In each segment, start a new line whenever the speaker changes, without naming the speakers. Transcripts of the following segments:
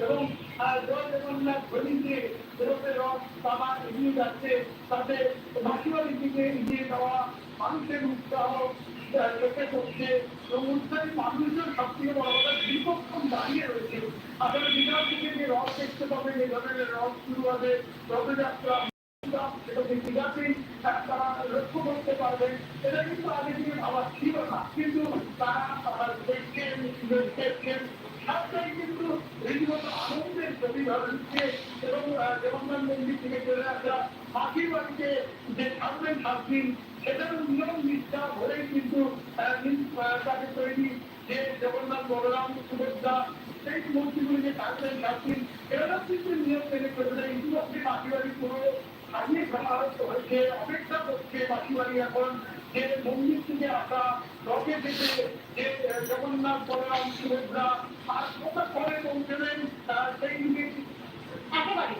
এবং যাচ্ছে। তাতে মাসিবাড়ির দিকে এগিয়ে যাওয়া মানুষের উৎসাহ শুরু হবে রথযাত্রা তারা লক্ষ্য করতে পারবেন। এটা কিন্তু আগে থেকে ভাবা ছিল না, কিন্তু তারা তারা দেখছেন দেখছেন। কিন্তু রীতিমতো আনন্দের দিচ্ছে এবং জগন্নাথ মন্দির থেকে যে থাকবেন সাত সেটার নিয়ম নিষ্ঠা ধরেই কিন্তু নি- তাকে তৈরি যে জগন্নাথ, বলরাম, সুভদ্রা, সেই মূর্তিগুলি যে থাকবেন সাত দিন এরা কিন্তু নিয়ম মেনে চলবে ইতিমধ্যে মাটির বাড়ি পুরো সাজিয়ে ফেলা হয়েছে অপেক্ষা করছে মাটির বাড়ি এখন, যে মন্দির থেকে আসা, রথে থেকে যে জগন্নাথ, বলরাম, সুভদ্রা, আর কোথা পরে পৌঁছবেন সেই
একেবারে।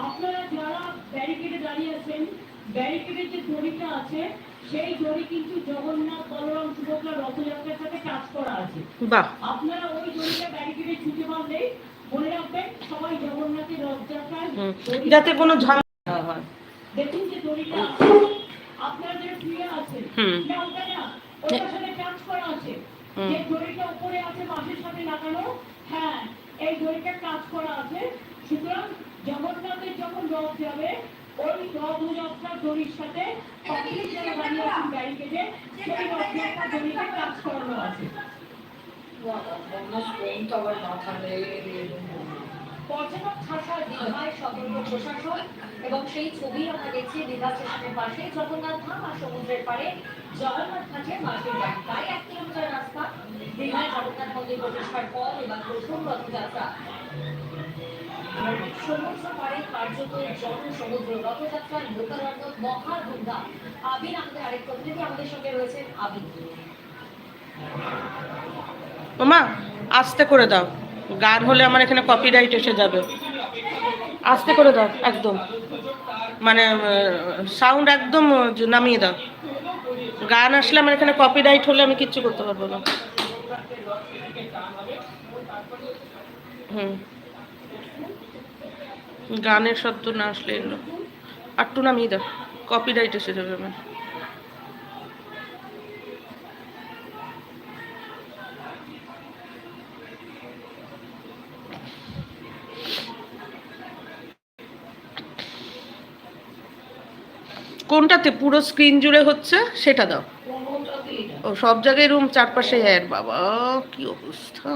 আপনারা যারা ব্যারিকেডে দাঁড়িয়ে আছেন ব্যারিকেডের যে দড়িটা আছে সেই দড়ি কিন্তু জগন্নাথ বলরাম সুভদ্রা রথযাত্রার সাথে কাজ করা আছে। আপনারা ওই দড়িটা ব্যারিকেডে ছুটে বাঁধলেই মনে রাখবেন সবাই জগন্নাথের রথযাত্রায়
যাতে কোনো ঝামেলা হয়।
দেখুন যে দড়িটা আপনার যে প্রিয় আছে না ওটার সাথে কাজ করা আছে। যে দড়িটা উপরে আছে বাঁশের সাথে লাগানো হ্যাঁ এই দড়িটা কাজ করা আছে। সুতরাং জগন্নাথের যখন রথ যাবে ওই রথযাত্রা দড়ির সাথে যারা দাঁড়িয়ে আছেন ব্যারিকেডে সেই দড়িতে কাজ করানো আছে।
পর্যটক ছাড়া দীঘায় সতর্ক প্রশাসন এবং সেই ছবি আমরা দেখছি দীঘা স্টেশনের পাশে। জগন্নাথ ধাম আর সমুদ্রের পাড়ে জগন্নাথ ঘাটে মাসের ব্যাংক প্রায় এক কিলোমিটার রাস্তা। দীঘায় জগন্নাথ মন্দির প্রতিষ্ঠার পর এবার প্রথম রথযাত্রা। সমুদ্র পাড়ে কার্যত জনসমুদ্র রথযাত্রার লোকারণ্য মহা ধুমধাম আবির আমাদের আরেক প্রতিনিধি আমাদের সঙ্গে রয়েছেন আবির।
ওমা, আস্তে করে দাও। গান হলে আমার এখানে কপিরাইট এসে যাবে। আস্তে করে দাও, একদম। মানে সাউন্ড একদম নামিয়ে দাও। গান আসলে আমার এখানে কপিরাইট হলে আমি কিচ্ছু করতে পারব না। হুম। গানের শব্দ না আসলে এলো আটটু নামিয়ে দাও কপিরাইট এসে যাবে আমার। কোনটাতে পুরো স্ক্রিন জুড়ে হচ্ছে, সেটা দাও। ও, সব জায়গায় রুম চারপাশে অ্যাড বাবা, কি অবস্থা।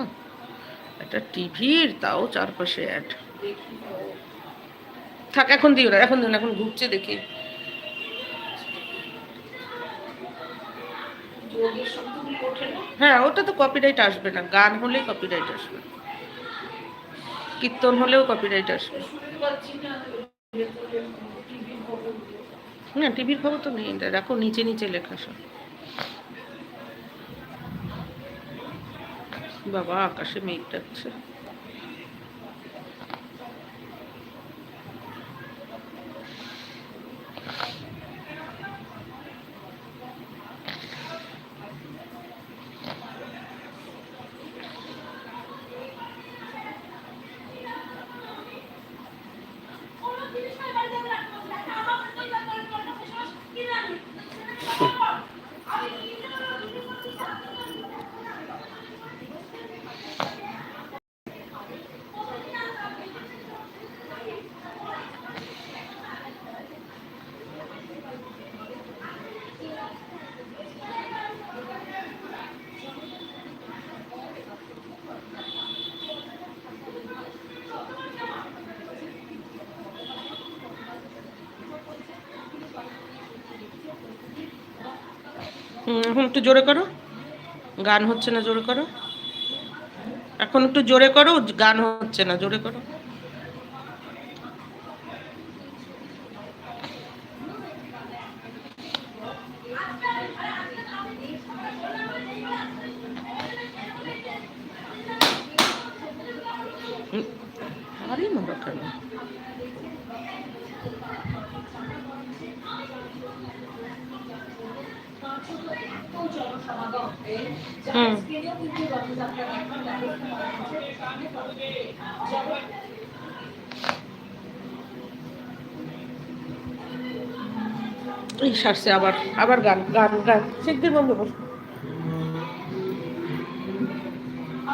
একটা টিভির তাও চারপাশে অ্যাড থাক, এখন দিও না, এখন দিও না, এখন ঘুরছে দেখি। হ্যাঁ ওটা তো কপিরাইট আসবে না, গান হলেই কপিরাইট আসবে। কীর্তন হলেও কপিরাইট আসবে। না টিভির খবর তো নেই রাখো নিচে নিচে লেখা সব। বাবা আকাশে মেঘ ডাকছে। এখন একটু জোরে করো। গান হচ্ছে না, জোরে করো। এখন একটু জোরে করো, গান হচ্ছে না, জোরে করো।
সারছে আবার আবার গান গান গান। শিগগির বন্ধ কর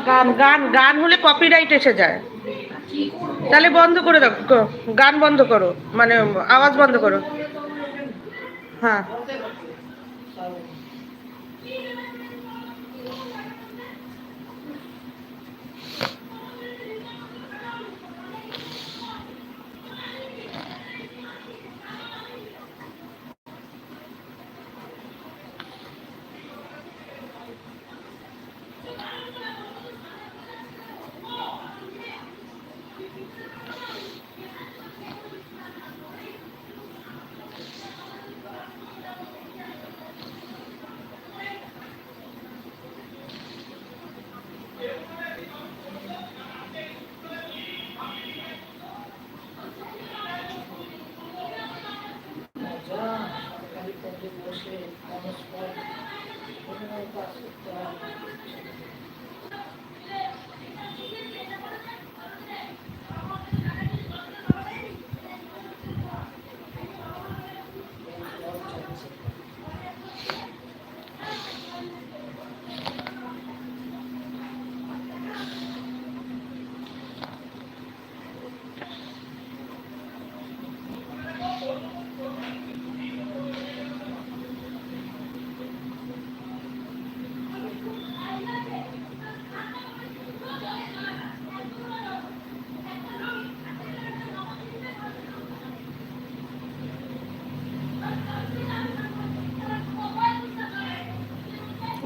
গান গান গান হলে কপিরাইট এসে যায়। তাহলে বন্ধ করে দাও গান বন্ধ করো মানে আওয়াজ বন্ধ করো। হ্যাঁ। একটু বসে নমস্কার এভাবে কাজ করতে হয়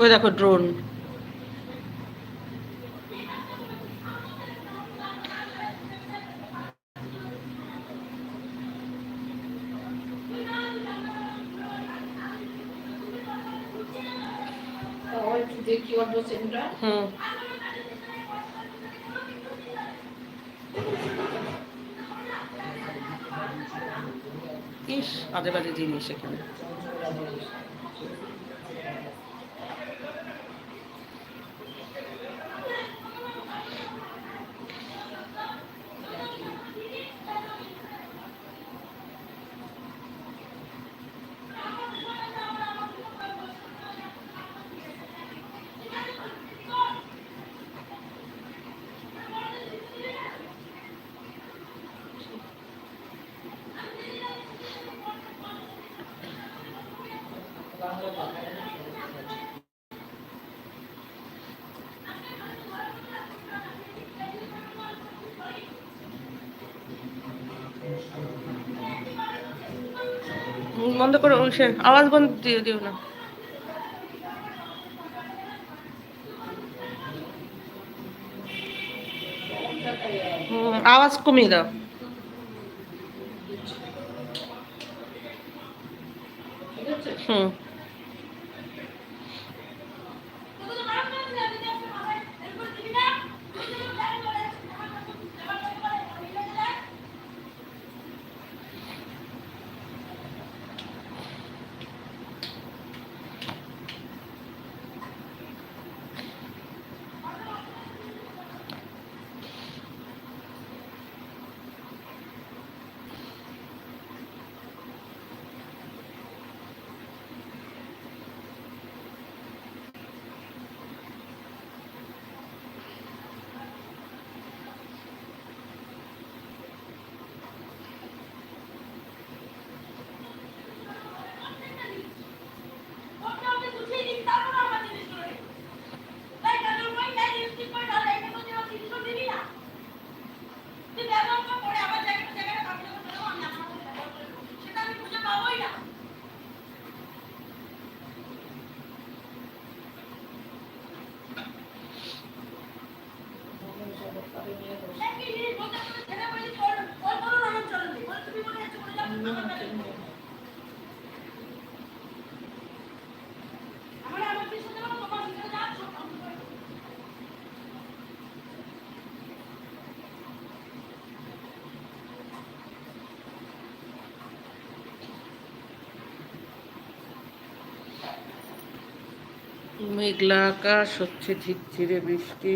ওই দেখো ড্রোন হুম। ইস আজে বাজে জিনিস এখানে। বন্ধ করে সে আওয়াজ বন্ধ দিয়ে দিও না। আওয়াজ কমিয়ে দাও। হুম।
মেঘলা আকাশ হচ্ছে ঝিরঝিরে বৃষ্টি।